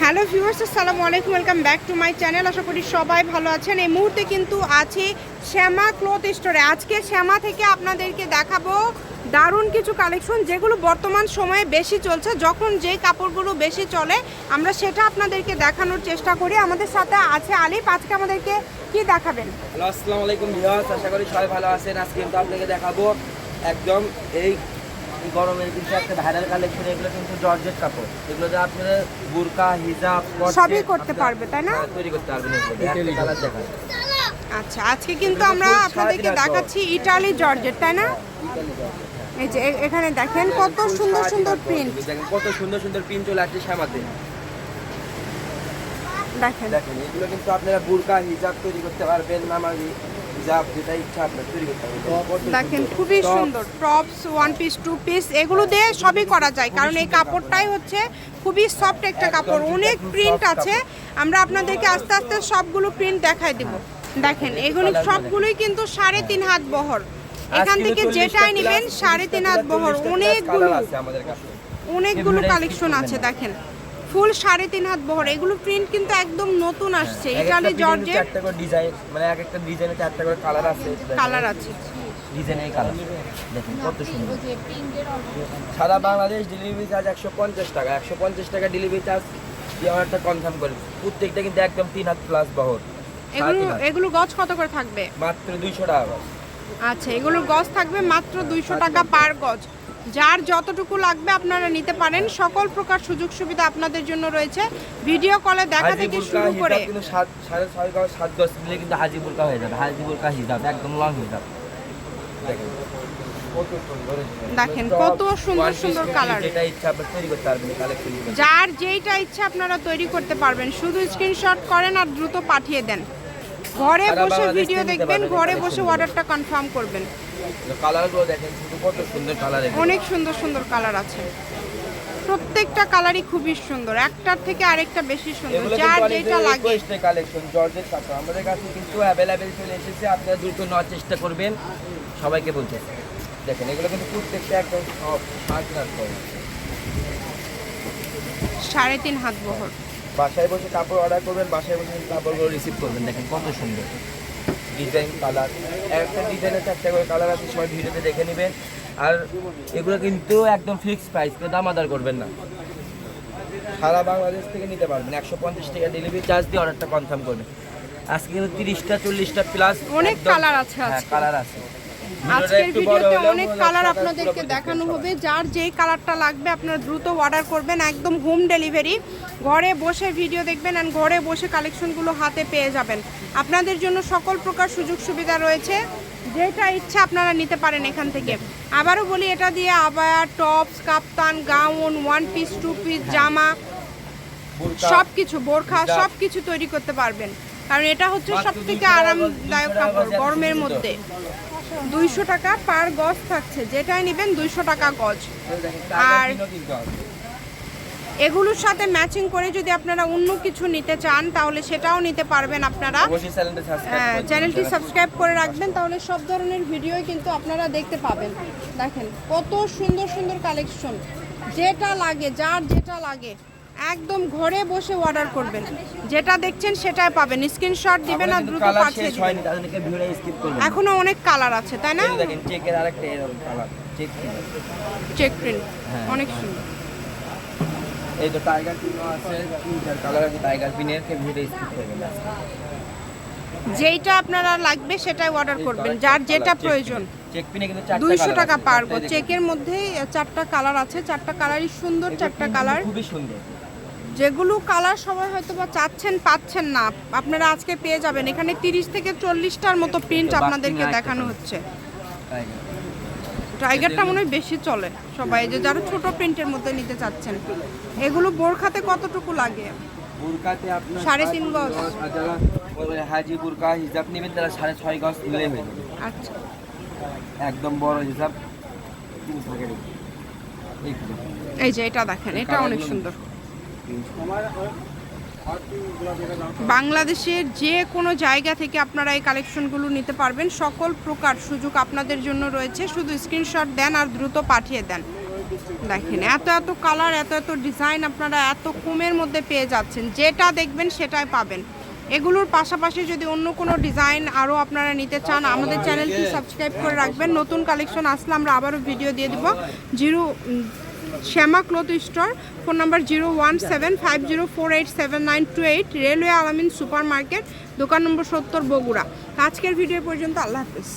Hello viewers, আসসালামু আলাইকুম, welcome back to my channel. আশা করি সবাই ভালো আছেন। এই মুহূর্তে কিন্তু আছে শ্যামা ক্লথ স্টোরে। আজকে শ্যামা থেকে আপনাদেরকে দেখাবো দারুণ কিছু কালেকশন যেগুলো বর্তমান সময়ে বেশি চলছে। যখন যে কাপড়গুলো বেশি চলে, আমরা সেটা আপনাদেরকে দেখানোর চেষ্টা করি। আমাদের সাথে আছে আলিফ। আজকে আমাদেরকে কি দেখাবেন? হ্যালো, আসসালামু আলাইকুম ভিউয়ার্স। আশা করি সবাই ভালো আছেন। আজকে কিন্তু আপনাকে দেখাবো একদম এই গরমের কিন্তু একটা ভাইরাল কালেকশন এগুলো কিন্তু জর্জেট কাপড়। এগুলোতে আপনারা বুরকা হিজাব সবই করতে পারবে, তাই না? হ্যাঁ, তৈরি করতে পারবেন এগুলো। কালার দেখান আচ্ছা আজকে কিন্তু আমরা আপনাদেরকে দেখাচ্ছি ইটালি জর্জেট তাই না? এই যে এখানে দেখেন কত সুন্দর সুন্দর প্রিন্ট দেখেন কত সুন্দর সুন্দর প্রিন্ট চলে আসছে শ্যামাতে দেখেন। দেখেন এগুলো কিন্তু আপনারা বুরকা হিজাব তৈরি করতে পারবেন নামাজি হিজাব যেটা ইচ্ছা আপনার তৈরি করতে পারবেন দেখেন খুবই সুন্দর। Tops one piece two piece এগুলো দিয়ে সবই করা যায়। কারণ এই কাপড়টাই হচ্ছে খুবই সফট একটা কাপড়। অনেক প্রিন্ট আছে। আমরা আপনাদেরকে আস্তে আস্তে সবগুলো প্রিন্ট দেখাই দিব। দেখেন এগুলো সবগুলোই কিন্তু সাড়ে তিন হাত বহর। এখান থেকে যেটাই নেবেন সাড়ে তিন হাত বহর। অনেকগুলো অনেকগুলো কালেকশন আছে দেখেন। ফুল সাড়ে তিন হাত বহর। এগুলো প্রিন্ট কিন্তু একদম নতুন আসছে। এক একটা ইটালি জর্জেট চারটা করে ডিজাইন মানে এক একটা ডিজাইনে চারটা করে কালার আছে। কালার আছে। ডিজাইনের কালার দেখুন কত সুন্দর। সারা বাংলাদেশ ডেলিভারি চার্জ একশো পঞ্চাশ টাকা। একশো পঞ্চাশ টাকা ডেলিভারি চার্জ দিয়ে অর্ডারটা কনফার্ম করে প্রত্যেকটা কিন্তু একদম তিন হাত প্লাস বহর। এগুলো এগুলো গজ কত করে থাকবে? মাত্র দুইশো টাকা আচ্ছা এগুলোর গজ থাকবে মাত্র দুইশো টাকা পার গজ। যার যতটুকু লাগবে আপনারা নিতে পারেন। সকল প্রকার সুযোগ সুবিধা আপনাদের জন্য রয়েছে। ভিডিও কলে দেখা থেকে শুরু করে কিন্তু সাত সাড়ে ছয় গজ সাত গজ মিলে কিন্তু হাজিপুর কা হয়ে যাবে। হাজিপুর কা হিজাব একদম লং দেখেন। কত সুন্দর সুন্দর কালেকশন যার যেইটা ইচ্ছা আপনারা তৈরি করতে পারবেন। শুধু স্ক্রিনশট করেন আর দ্রুত পাঠিয়ে দেন। ঘরে বসে ভিডিও দেখবেন ঘরে বসে অর্ডারটা কনফার্ম করবেন। কালারগুলো দেখেন শুধু কত সুন্দর কালার অনেক সুন্দর সুন্দর কালার আছে। প্রত্যেকটা কালারই খুবই সুন্দর একটার থেকে আরেকটা বেশি সুন্দর যার যেটা লাগে। কালেকশন জর্জের কাপড় আমাদের কাছে কিন্তু অ্যাভেলেবেল চলে এসেছে আপনারা দ্রুত নেওয়ার চেষ্টা করবেন। সবাইকে বলতে দেখেন এগুলো কিন্তু প্রত্যেকটা একদম সব রাত করে। সাড়ে তিন হাত বহর। বাসায় বসে কাপড় অর্ডার করবেন বাসায় বসে কাপড়গুলো রিসিভ করবেন। দেখেন কত সুন্দর। Design colour. একটা ডিজাইনের চারটা করে কালার আছে সবাই ভিডিওতে দেখে নেবেন। আর এগুলো কিন্তু একদম ফিক্সড প্রাইস কেউ দাম আদার করবেন না। সারা বাংলাদেশ থেকে নিতে পারবেন একশো পঞ্চাশ টাকা ডেলিভারি চার্জ দিয়ে অর্ডারটা কনফার্ম করবেন। আজকে কিন্তু তিরিশটা চল্লিশটা প্লাস অনেক কালার আছে হ্যাঁ কালার আছে। আজকের ভিডিওতে অনেক কালার আপনাদেরকে দেখানো হবে। যার যেই কালারটা লাগবে আপনারা দ্রুত অর্ডার করবেন একদম হোম ডেলিভারি ঘরে বসে ভিডিও দেখবেন আর ঘরে বসে কালেকশনগুলো হাতে পেয়ে যাবেন। আপনাদের জন্য সকল প্রকার সুযোগ সুবিধা রয়েছে। যেটা ইচ্ছা আপনারা নিতে পারেন এখান থেকে। আবারও বলি এটা দিয়ে আবার tops kaftan gown one piece two piece জামা সব কিছু বোরখা। সব কিছু তৈরি করতে পারবেন। কারণ এটা হচ্ছে সব থেকে 200 টাকা গজ, আরামদায়ক কাপড় গরমের মধ্যে। দুইশো টাকা পার গজ থাকছে যেটাই নেবেন দুইশো টাকা গজ। আর-। এগুলোর সাথে ম্যাচিং করে যদি আপনারা অন্য কিছু নিতে চান তাহলে সেটাও নিতে পারবেন আপনারা। চ্যানেলটা সাবস্ক্রাইব হ্যাঁ, চ্যানেলটি সাবস্ক্রাইব করে রাখবেন তাহলে সব ধরনের ভিডিওই কিন্তু আপনারা দেখতে পাবেন। দেখেন কত সুন্দর সুন্দর কালেকশন যেটা লাগে যার যেটা লাগে একদম ঘরে বসে অর্ডার করবেন। যেটা দেখছেন সেটাই পাবেন। স্ক্রিনশট দিবেন আর দ্রুত পাঠিয়ে দিবেন। এখনও অনেক কালার আছে তাই না? দেখেন চেকের আরেকটা এরকম কালার চেক চেক প্রিন্ট হ্যাঁ। অনেক সুন্দর। এই তো টাইগার পিনও আছে তিনটার কালার আছে টাইগার পিনের কে ভিডিও স্কিপ করবেন যেইটা আপনারা লাগবে সেটাই অর্ডার করবেন যার যেটা প্রয়োজন। কিন্তু দুইশো টাকা পারব। চেকের মধ্যে চারটা কালার আছে চারটা কালারই সুন্দর চারটা কালার খুবই সুন্দর। যেগুলো কালার সবাই হয়তো বা চাচ্ছেন পাচ্ছেন না। আপনারা আজকে পেয়ে যাবেন। এখানে তিরিশ থেকে চল্লিশটার মতো প্রিন্ট আপনাদেরকে দেখানো হচ্ছে। টাইগারটা মনে হয় বেশি চলে। সবাই যে যারা ছোট প্রিন্টের মধ্যে নিতে চাচ্ছেন। এগুলো বোরখাতে কতটুকু লাগে? বুরকাতে আপনার সাড়ে তিন গজ। যারা হাজি বুরকা হিসাব নেবেন তারা সাড়ে ছয় গজ হয়ে যাবে। আচ্ছা। একদম বড় হিসাব এই যে এটা দেখেন এটা অনেক সুন্দর। বাংলাদেশের যে কোনো জায়গা থেকে আপনারা এই কালেকশনগুলো নিতে পারবেন। সকল প্রকার সুযোগ আপনাদের জন্য রয়েছে। শুধু স্ক্রিনশট দেন আর দ্রুত পাঠিয়ে দেন। দেখেন এত এত কালার এত এত ডিজাইন আপনারা এত কমের মধ্যে পেয়ে যাচ্ছেন। যেটা দেখবেন সেটাই পাবেন। এগুলোর পাশাপাশি যদি অন্য কোনো ডিজাইন আরও আপনারা নিতে চান, আমাদের চ্যানেলটি সাবস্ক্রাইব করে রাখবেন। নতুন কালেকশন আসলে আমরা আবারও ভিডিও দিয়ে দেবো। Zero Shyama cloth store, phone number zero one seven five zero four eight seven nine two eight, railway Alamin super market দোকান নম্বর সত্তর বগুড়া। আজকের ভিডিও পর্যন্ত, আল্লাহ হাফিজ।